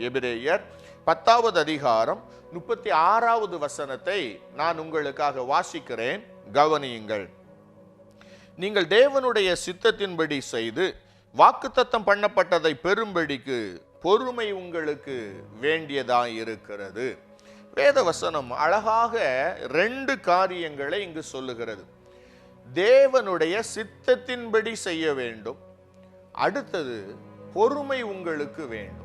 எபிரேயர் பத்தாவது அதிகாரம் முப்பத்தி ஆறாவது வசனத்தை நான் உங்களுக்காக வாசிக்கிறேன். கவனியுங்கள். நீங்கள் தேவனுடைய சித்தத்தின்படி செய்து வாக்குத்தத்தம் பண்ணப்பட்டதை பெரும்படிக்கு பொறுமை உங்களுக்கு வேண்டியதாய் இருக்கிறது வேத வசனம் அழகாக ரெண்டு காரியங்களை இங்கு சொல்லுகிறது. தேவனுடைய சித்தத்தின்படி செய்ய வேண்டும். அடுத்தது பொறுமை உங்களுக்கு வேண்டும்.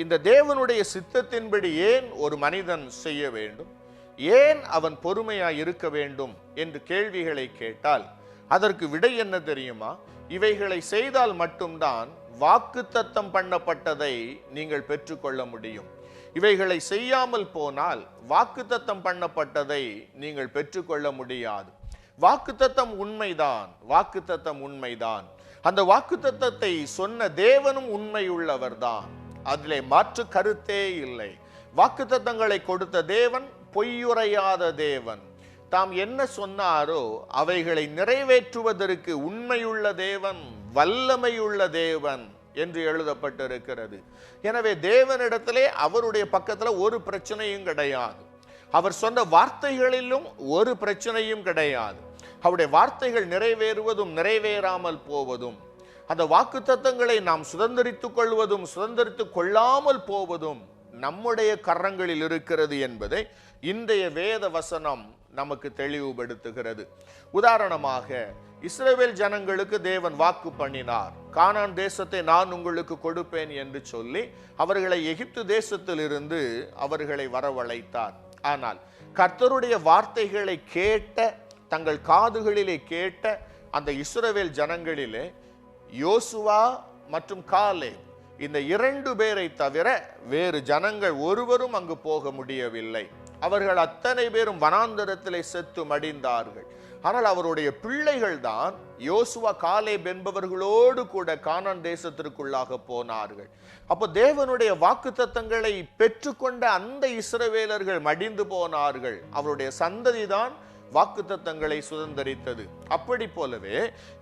இந்த தேவனுடைய சித்தத்தின்படி ஏன் ஒரு மனிதன் செய்ய வேண்டும்? ஏன் அவன் பொறுமையாய் இருக்க வேண்டும் என்று கேள்விகளை கேட்டால் அதற்கு விடை என்ன தெரியுமா? இவைகளை செய்தால் மட்டும்தான் வாக்குத்தத்தம் பண்ணப்பட்டதை நீங்கள் பெற்றுக்கொள்ள முடியும். இவைகளை செய்யாமல் போனால் வாக்குத்தத்தம் பண்ணப்பட்டதை நீங்கள் பெற்றுக்கொள்ள முடியாது. வாக்குத்தத்தம் உண்மைதான் வாக்குத்தத்தம் உண்மைதான். அந்த வாக்குத்தத்தத்தை சொன்ன தேவனும் உண்மையுள்ளவர்தான். அதிலே மாற்று கருத்தே இல்லை. வாக்குத்தத்தங்களை கொடுத்த தேவன் பொய்யுரையாத தேவன். தாம் என்ன சொன்னாரோ அவைகளை நிறைவேற்றுவதற்கு உண்மையுள்ள தேவன் வல்லமையுள்ள தேவன் என்று எழுதப்பட்டிருக்கிறது. எனவே தேவனிடத்திலே அவருடைய பக்கத்தில் ஒரு பிரச்சனையும் கிடையாது. அவர் சொன்ன வார்த்தைகளிலும் ஒரு பிரச்சனையும் கிடையாது. அவருடைய வார்த்தைகள் நிறைவேறுவதும் நிறைவேறாமல் போவதும். அந்த வாக்குத்தத்தங்களை நாம் சுதந்திரித்துக் கொள்வதும் சுதந்திரித்துக் கொள்ளாமல் போவதும் நம்முடைய கரங்களில் இருக்கிறது என்பதை இன்றைய வேத வசனம் நமக்கு தெளிவுபடுத்துகிறது. உதாரணமாக இஸ்ரேவேல் ஜனங்களுக்கு தேவன் வாக்கு பண்ணினார். கானான் தேசத்தை நான் உங்களுக்கு கொடுப்பேன் என்று சொல்லி அவர்களை எகிப்து தேசத்திலிருந்து அவர்களை வரவழைத்தார். ஆனால் கர்த்தருடைய வார்த்தைகளை கேட்ட தங்கள் காதுகளிலே கேட்ட அந்த இஸ்ரவேல் ஜனங்களிலே யோசுவா மற்றும் காலே இந்த இரண்டு பேரை தவிர வேறு ஜனங்கள் ஒருவரும் அங்கு போக முடியவில்லை. அவர்கள் அத்தனை பேரும் வனாந்தரத்திலே செத்து மடிந்தார்கள். ஆனால் அவருடைய பிள்ளைகள் தான் யோசுவா காலேப் என்பவர்களோடு கூட கானான் தேசத்திற்குள்ளாக போனார்கள். அப்போ தேவனுடைய வாக்குத்தத்தங்களை பெற்றுக்கொண்ட அந்த இஸ்ரவேலர்கள் மடிந்து போனார்கள். அவருடைய சந்ததி தான் வாக்குத்தத்தங்களை சுதந்தரித்தது. அப்படி போலவே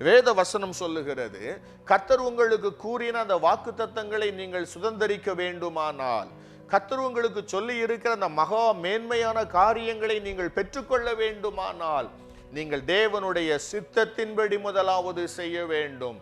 வேத வசனம் சொல்லுகிறது கத்தர் உங்களுக்கு கூறின அந்த வாக்குத்தத்தங்களை நீங்கள் சுதந்தரிக்க வேண்டுமானால் கத்தர் உங்களுக்கு சொல்லி இருக்கிற அந்த மகா மேன்மையான காரியங்களை நீங்கள் பெற்றுக்கொள்ள வேண்டுமானால் நீங்கள் தேவனுடைய சித்தத்தின்படி முதலாவது செய்ய வேண்டும்.